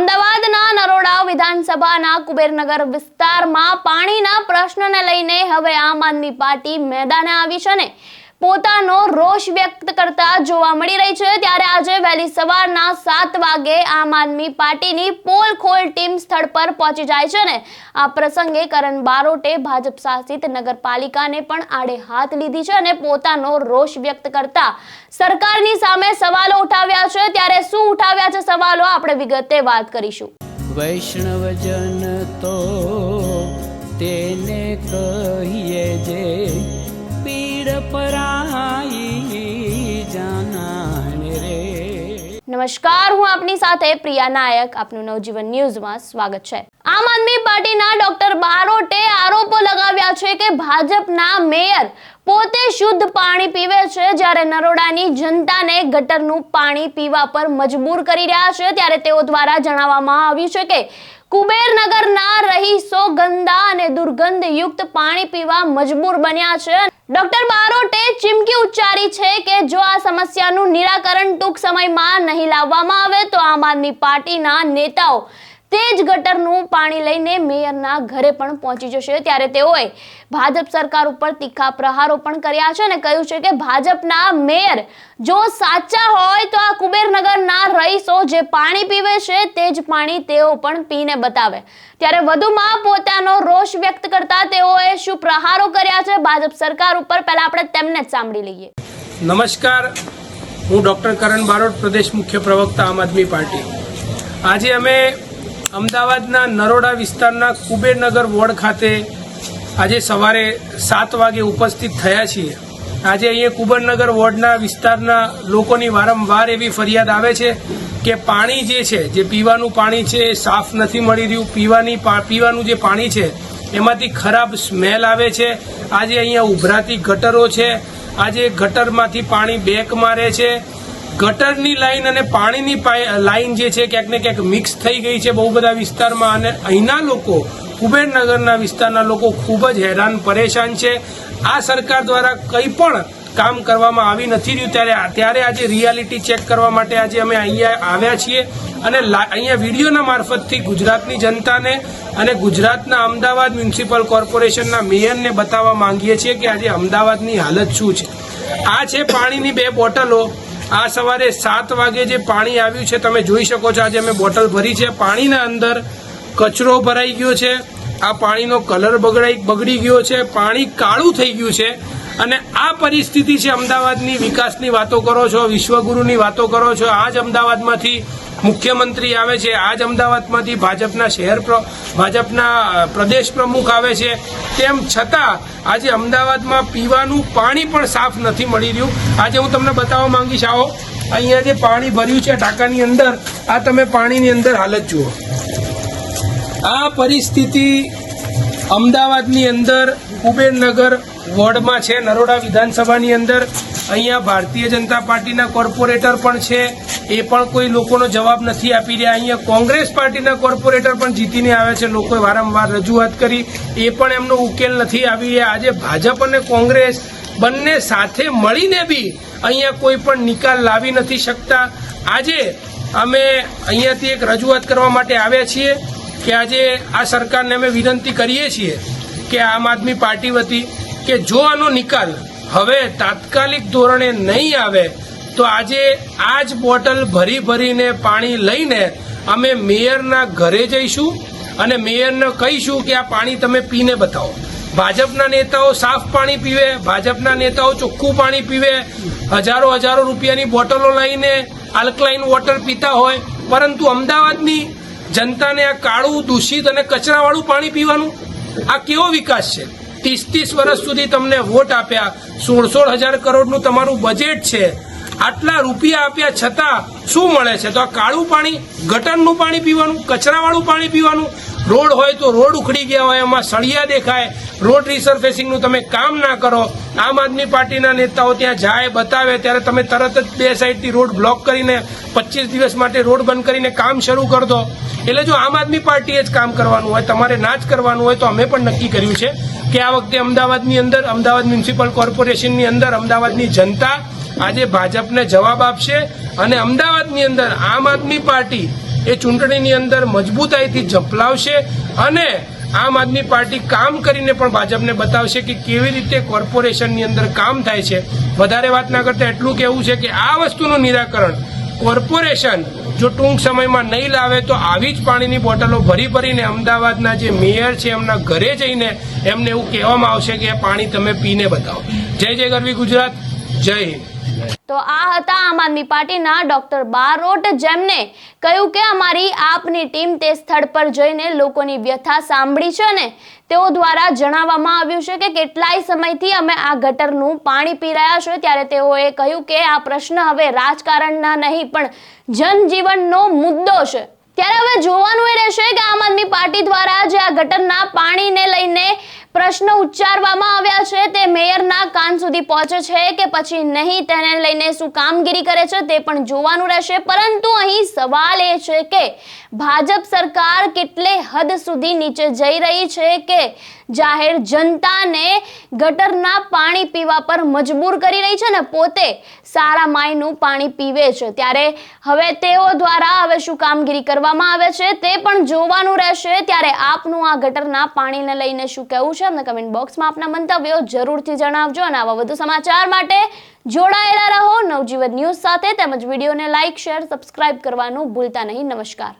અમદાવાદના નરોડા વિધાનસભાના કુબેરનગર વિસ્તારમાં પાણીના પ્રશ્નને લઈને હવે આમ આદમી પાર્ટી મેદાને આવી છે ને પોતાનો રોષ વ્યક્ત કરતા જોવા મળી રહી છે. ત્યારે આજે વહેલી સવારના સાત વાગે આમ આદમી પાર્ટીની પોલ ખોલ ટીમ સ્થળ પર પહોંચી જાય છે ને. આ પ્રસંગે કરણ બારોટે ભાજપ શાસિત નગરપાલિકાને પણ આડે હાથ લીધી છે અને પોતાનો રોષ વ્યક્ત કરતા સરકારની સામે સવાલો ઉઠાવ્યા છે. ત્યારે શું ઉઠાવ્યા છે સવાલો આપણે વિગતે વાત કરીશું. વૈષ્ણવજન તો તેને પીડ નમસ્કાર, હું આપની સાથે પ્રિયા નાયક, આપનું નવજીવન ન્યૂઝમાં સ્વાગત છે. આમ આદમી પાર્ટીના ડોક્ટર બારોટે આરોપો લગાવ્યા છે કે ભાજપના મેયર પોતે શુદ્ધ પાણી પીવે છે જ્યારે નરોડાની જનતાને ગટરનું પાણી પીવા પર મજબૂર કરી રહ્યા છે. ત્યારે તેઓ દ્વારા જણાવવામાં આવ્યું છે કે કુબેરનગરના રહીશો ગંદા અને દુર્ગંધયુક્ત પાણી પીવા મજબૂર બન્યા છે ડોક્ટર બારોટે ચીમકી ઉચ્ચારી છે કે જો આ સમસ્યાનું નિરાકરણ ટૂંક સમયમાં નહીં લાવવામાં આવે તો આમ આદમી પાર્ટીના નેતાઓ તે જ ગટરનું પાણી લઈને મેયરના ઘરે પણ પહોંચી જશે. ત્યારે તેઓએ ભાજપ સરકાર ઉપર તીખા પ્રહારો પણ કર્યા છે અને કહ્યું છે કે ભાજપના મેયર જો સાચા હોય તો આ કુબેરનગરના રહીશો જે પાણી પીવે છે તે જ પાણી તેઓ પણ પીને બતાવે. ત્યારે વધુમાં પોતાનો રોષ વ્યક્ત કરતા તેઓએ શું પ્રહારો કર્યા છે? ભાજપ સરકાર ઉપર પહેલા આપણે તેમને જ સાંભળી લઈએ. નમસ્કાર. હું ડૉક્ટર કરણ બારોટ, પ્રદેશ મુખ્ય પ્રવક્તા, આમ આદમી પાર્ટી. આજે અમે અમદાવાદના નરોડા વિસ્તારના કુબેરનગર વોર્ડ ખાતે આજે સવારે સાત વાગે ઉપસ્થિત થયા છીએ. આજે અહીંયા કુબરનગર વોર્ડના વિસ્તારના લોકોની વારંવાર એવી ફરિયાદ આવે છે કે પાણી જે છે, જે પીવાનું પાણી છે, એ સાફ નથી મળી રહ્યું. પીવાની પીવાનું જે પાણી છે, એમાંથી ખરાબ સ્મેલ આવે છે. આજે અહીંયા ઉભરાતી ગટરો છે. આજે ગટરમાંથી પાણી બેક મારે છે. ગટરની લાઈન અને પાણીની લાઈન જે છે, ક્યાંક ને ક્યાંક મિક્સ થઈ ગઈ છે બહુ બધા વિસ્તારમાં અને અહીંના લોકો કુબેરનગરના વિસ્તારના લોકો ખૂબ જ હેરાન, પરેશાન છે. આ સરકાર દ્વારા કંઈ પણ કામ કરવામાં આવી નથી રહ્યું ત્યારે ત્યારે આજે રિયાલિટી ચેક કરવા માટે આજે અમે અહીંયા આવ્યા છીએ અને અહીંયા વિડીયોના મારફતથી ગુજરાતની જનતાને અને ગુજરાતના અમદાવાદ મ્યુનિસિપલ કોર્પોરેશનના મેયરને બતાવવા માંગીએ છીએ કે આજે અમદાવાદની હાલત શું છે. આ છે પાણીની બે બોટલો. આ સવારે સાત વાગે જે પાણી આવ્યું છે, તમે જોઈ શકો છો આજે અમે બોટલ ભરી છે. પાણીના અંદર કચરો ભરાઈ ગયો છે. આ પાણીનો કલર બગડાઈ બગડી ગયો છે. પાણી કાળું થઈ ગયું છે. અને આ પરિસ્થિતિ છે અમદાવાદની વિકાસની વાતો કરો છો, વિશ્વગુરુની વાતો કરો છો. આ જ અમદાવાદમાંથી મુખ્યમંત્રી આવે છે. આ જ અમદાવાદમાંથી ભાજપના શહેર ભાજપના પ્રદેશ પ્રમુખ આવે છે. તેમ છતાં આજે અમદાવાદમાં પીવાનું પાણી પણ સાફ નથી મળી રહ્યું. આજે હું તમને બતાવવા માંગીશ, આવો. અહીંયા જે પાણી ભર્યું છે ટાંકાની અંદર, આ તમે પાણીની અંદર હાલત જુઓ. આ પરિસ્થિતિ અમદાવાદની અંદર, કુબેરનગર વોર્ડમાં છે, નરોડા વિધાનસભાની અંદર. અહીંયા ભારતીય જનતા પાર્ટીના કોર્પોરેટર પણ છે. એ પણ કોઈ લોકોનો જવાબ નથી આપી રહ્યા. અહીંયા કોંગ્રેસ પાર્ટીના કોર્પોરેટર પણ જીતીને આવે છે. લોકોએ વારંવાર રજૂઆત કરી. એ પણ એમનો ઉકેલ નથી આવી રહ્યા. આજે ભાજપ અને કોંગ્રેસ બંને સાથે મળીને બી અહીંયા કોઈ પણ નિકાલ લાવી નથી શકતા. આજે અમે અહીંયાથી એક રજૂઆત કરવા માટે આવ્યા છીએ. કે આજે આ સરકારને અમે વિનંતી કરીએ છીએ કે આમ આદમી પાર્ટી વતી કે જો આનો નિકાલ હવે તાત્કાલિક ધોરણે નહીં આવે, તો આજે આ જ બોટલ ભરી ભરીને પાણી લઈને અમે મેયરના ઘરે જઈશું અને મેયરને કહીશું કે આ પાણી તમે પીને બતાવો. ભાજપના નેતાઓ સાફ પાણી પીવે, ભાજપના નેતાઓ ચોખ્ખું પાણી પીવે, હજારો હજારો રૂપિયાની બોટલો લઈને આલ્કલાઇન વોટર પીતા હોય, પરંતુ અમદાવાદની જનતાને આ કાળું, દૂષિત અને કચરાવાળું પાણી પીવાનું આ કેવો વિકાસ છે? ત્રીસ ત્રીસ વર્ષ સુધી તમને વોટ આપ્યા સોળ સોળ હજાર કરોડનું તમારું બજેટ છે. આટલા રૂપિયા આપ્યા છતાં શું મળે છે? તો આ કાળું પાણી, ગટરનું પાણી પીવાનું, કચરાવાળું પાણી પીવાનું, રોડ હોય તો રોડ ઉખડી ગયા હોય, એમાં સળિયા દેખાય રોડ રિસર્ફેસિંગનું તમે કામ ના કરો, આમ આદમી પાર્ટીના નેતાઓ ત્યાં જાય, બતાવે, ત્યારે તમે તરત જ બે સાઈડથી રોડ બ્લોક કરીને પચીસ દિવસ માટે રોડ બંધ કરીને કામ શરૂ કરી દો. એટલે જો આમ આદમી પાર્ટીએ જ કામ કરવાનું હોય, તમારે ના જ કરવાનું હોય, તો અમે પણ નક્કી કર્યું છે કે આ વખતે અમદાવાદની અંદર, અમદાવાદ મ્યુનિસિપલ કોર્પોરેશનની અંદર અમદાવાદની જનતા આજે ભાજપને જવાબ આપશે અને અમદાવાદની અંદર આમ આદમી પાર્ટી એ ચૂંટણીની અંદર મજબૂતાઈથી ઝંપલાવશે અને આમ આદમી પાર્ટી કામ કરીને પણ ભાજપને બતાવશે કે કેવી રીતે કોર્પોરેશનની અંદર કામ થાય છે. વધારે વાત ના કરતા એટલું કહેવું છે કે આ વસ્તુનું નિરાકરણ કોર્પોરેશન જો ટૂંક સમયમાં નહીં લાવે તો આવી જ પાણીની બોટલો ભરી ભરીને અમદાવાદના જે મેયર છે એમના ઘરે જઈને એમને એવું કહેવામાં આવશે કે પાણી તમે પીને બતાવો. જય જય ગરવી ગુજરાત. જય હિન્દ. તો આ હતા આમ આદમી પાર્ટીના ડોક્ટર બારોટ જેમને કહ્યું કે અમારી આપની ટીમ તે સ્થળ પર જઈને લોકોની વ્યથા સાંભળી છે ને તેઓ દ્વારા જણાવવામાં આવ્યું છે કે કેટલાય સમયથી અમે આ ગટરનું પાણી પી રહ્યા છો ત્યારે તેઓએ કહ્યું કે આ પ્રશ્ન હવે રાજકારણના નહીં, પણ જનજીવનનો મુદ્દો છે. ત્યારે હવે જોવાનું એ રહેશે કે આમ આદમી પાર્ટી દ્વારા જે આ ગટરના પાણીને લઈને પ્રશ્ન ઉચ્ચારવામાં આવ્યા છે. તે મેયરના કાન સુધી પહોંચે છે કે પછી નહીં તેને લઈને શું કામગીરી કરે છે તે પણ જોવાનું રહેશે. પરંતુ અહીં સવાલ એ છે કે ભાજપ સરકાર કેટલે હદ સુધી નીચે જઈ રહી છે કે જાહેર જનતાને ગટરના પાણી પીવા પર મજબૂર કરી રહી છે ને પોતે સારા માયનું પાણી પીવે છે. ત્યારે હવે તેઓ દ્વારા હવે શું કામગીરી કરવામાં આવે છે તે પણ જોવાનું રહેશે. ત્યારે આપનું આ ગટરના પાણીને લઈને શું કહેવું છે? અમને કમેન્ટ બોક્સમાં આપના મંતવ્યો જરૂરથી જણાવજો અને આવા વધુ સમાચાર માટે જોડાયેલા રહો નવજીવન ન્યૂઝ સાથે તેમજ વિડીયોને લાઇક શેર સબસ્ક્રાઇબ કરવાનું ભૂલતા નહીં. નમસ્કાર.